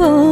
বলো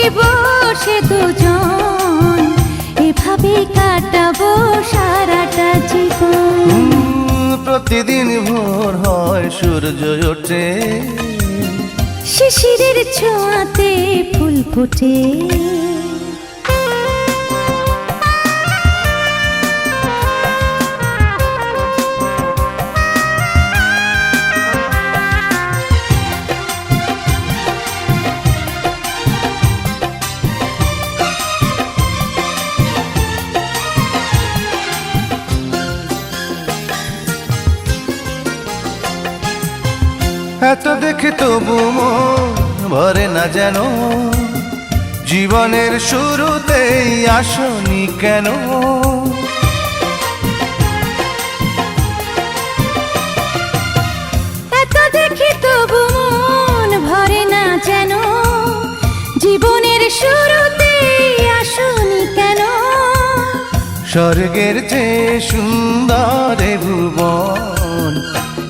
মুখোমুখি বসে দুজন এভাবে কাটাবো সারাটা জীবন। প্রতিদিন ভোর হয় সূর্য ওঠে। শিশিরের ছোঁয়াতে ফুল ফোটে। এত দেখে তবু ভরে না যেন। জীবনের শুরুতেই আসনি কেন? এত দেখি তবু মন ভরে না যেন। জীবনের শুরুতে আসনি কেন? স্বর্গের চেয়ে সুন্দর ভুবন।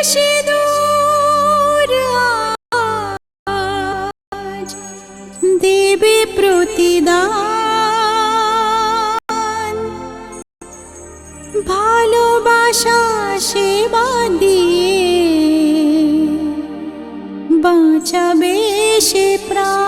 বেশি দূর ভালোবাসা সেবা দিয়ে বাঁচাবে সে প্রাণ।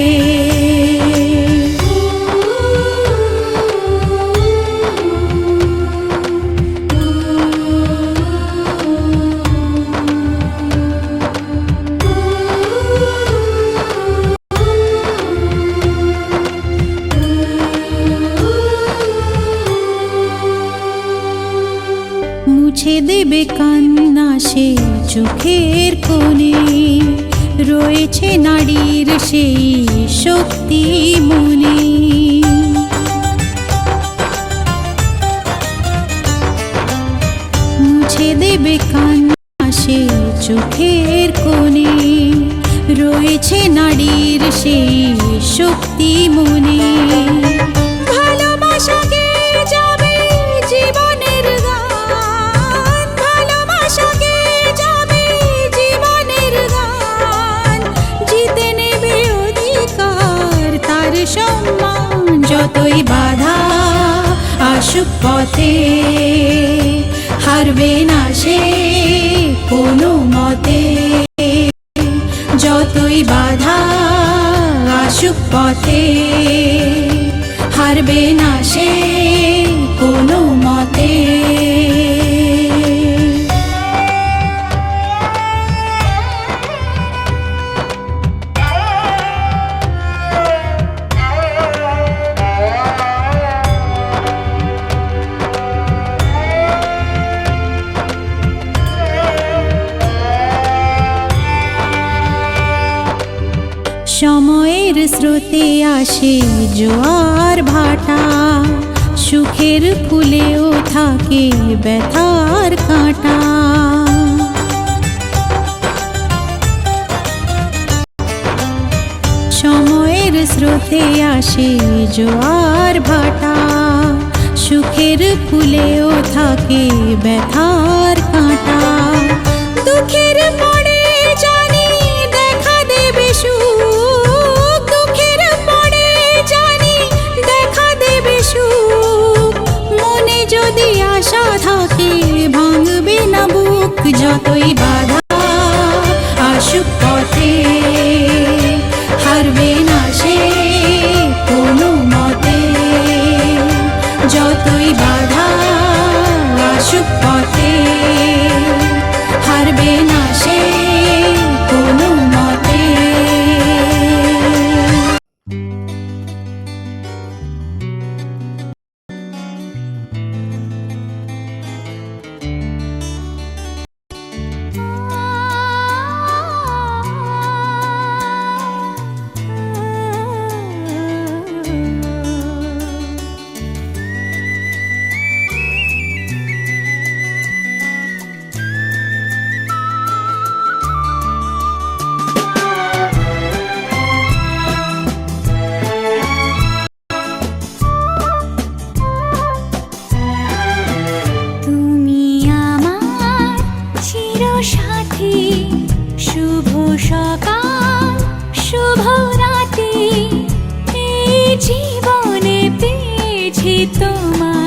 দেবে কান্না সে চোখের কোণে। রয়েছে নারীর সেই শক্তি মনে। স্রোতে আসে জোয়ার ভাটা। সুখের ফুলেও থাকে ব্যথার কাঁটা। সময়ের স্রোতে আসে জোয়ার ভাটা। সুখের ফুলেও থাকে ব্যথার কাঁটা। তুই পেয়েছি তোমায়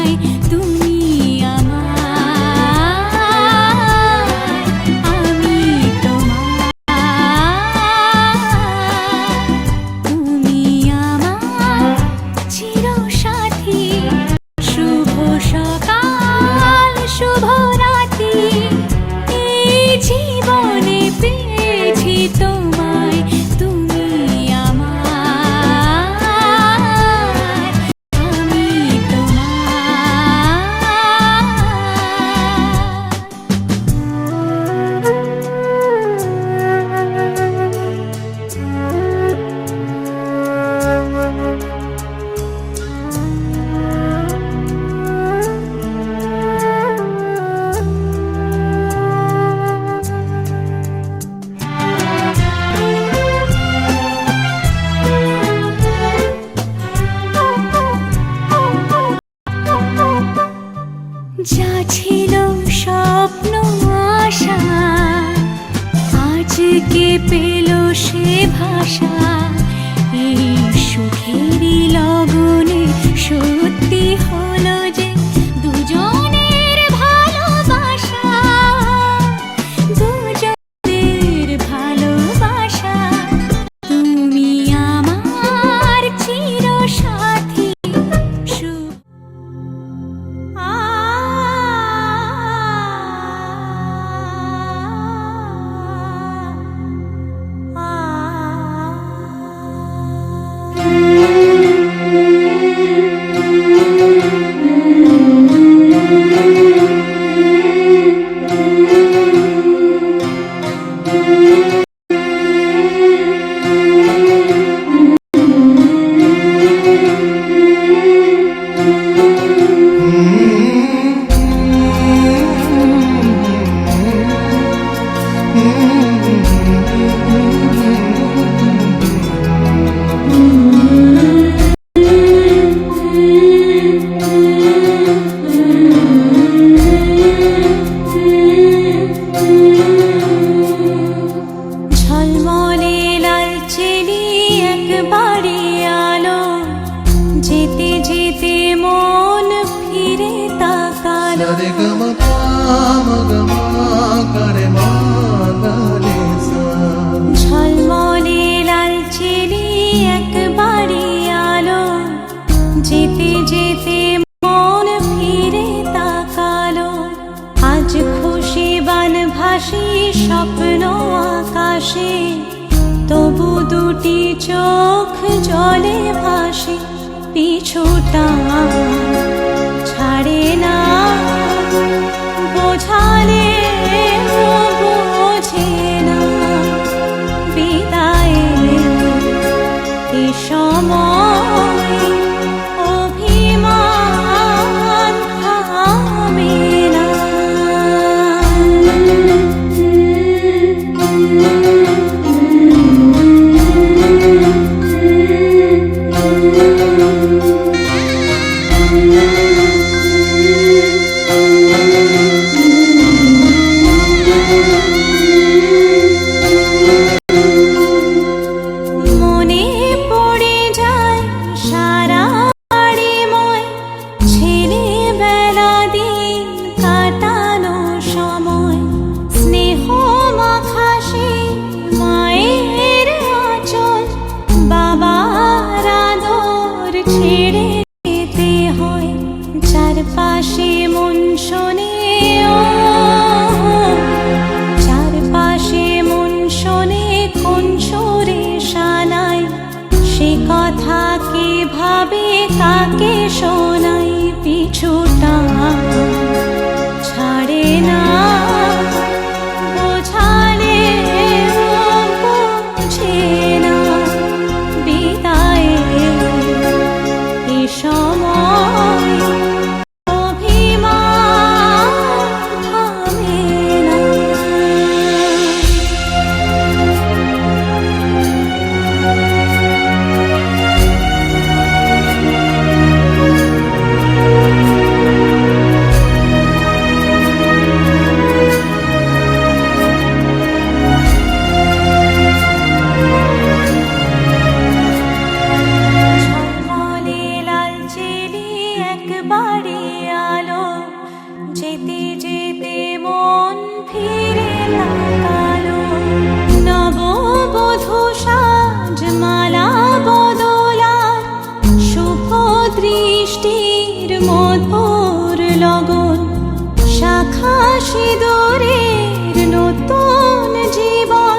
সিঁদুরের নতুন জীবন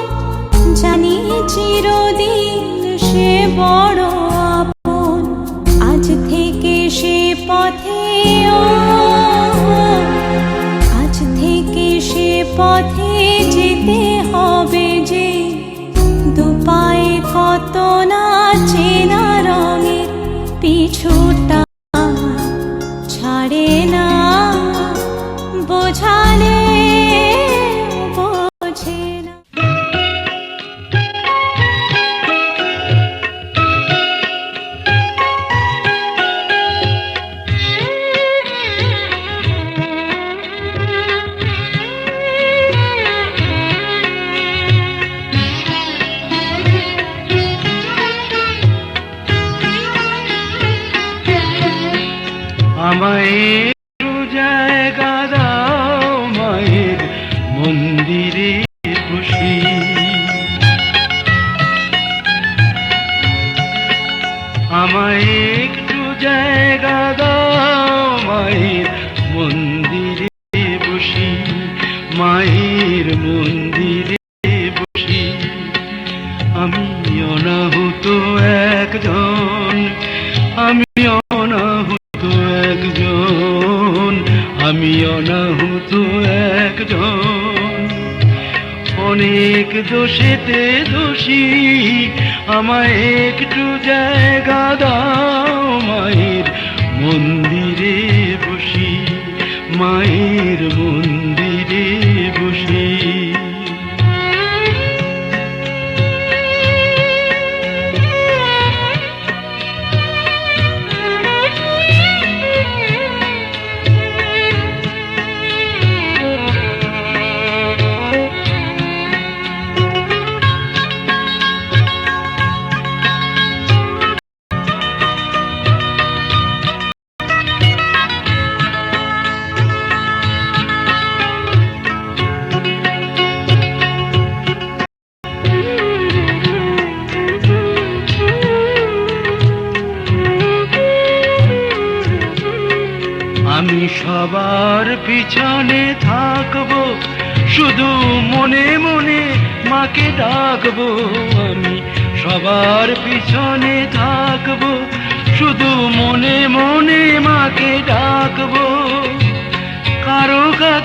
জানি চিরদিন সে বড় আমায়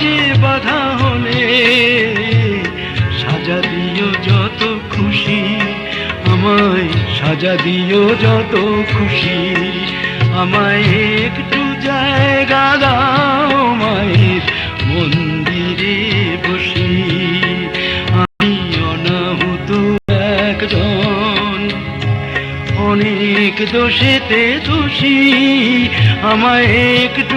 কাজে বাধা হলে সাজা দিও যত খুশি, আমায় সাজা দিও যত খুশি। আমায় একটু জায়গা দাও, মায়ের মন্দিরে বসি। আমি অনাহুত একজন, অনেক দোষেতে দোষী। আমায় একটু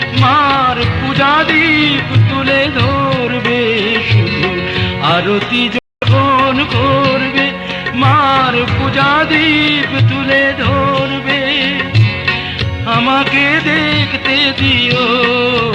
মার পূজা দীপ তুলে ধরবে শুধু। আরতি যখন করবে, মার পূজা দীপ তুলে ধরবে। আমাকে দেখতে দিও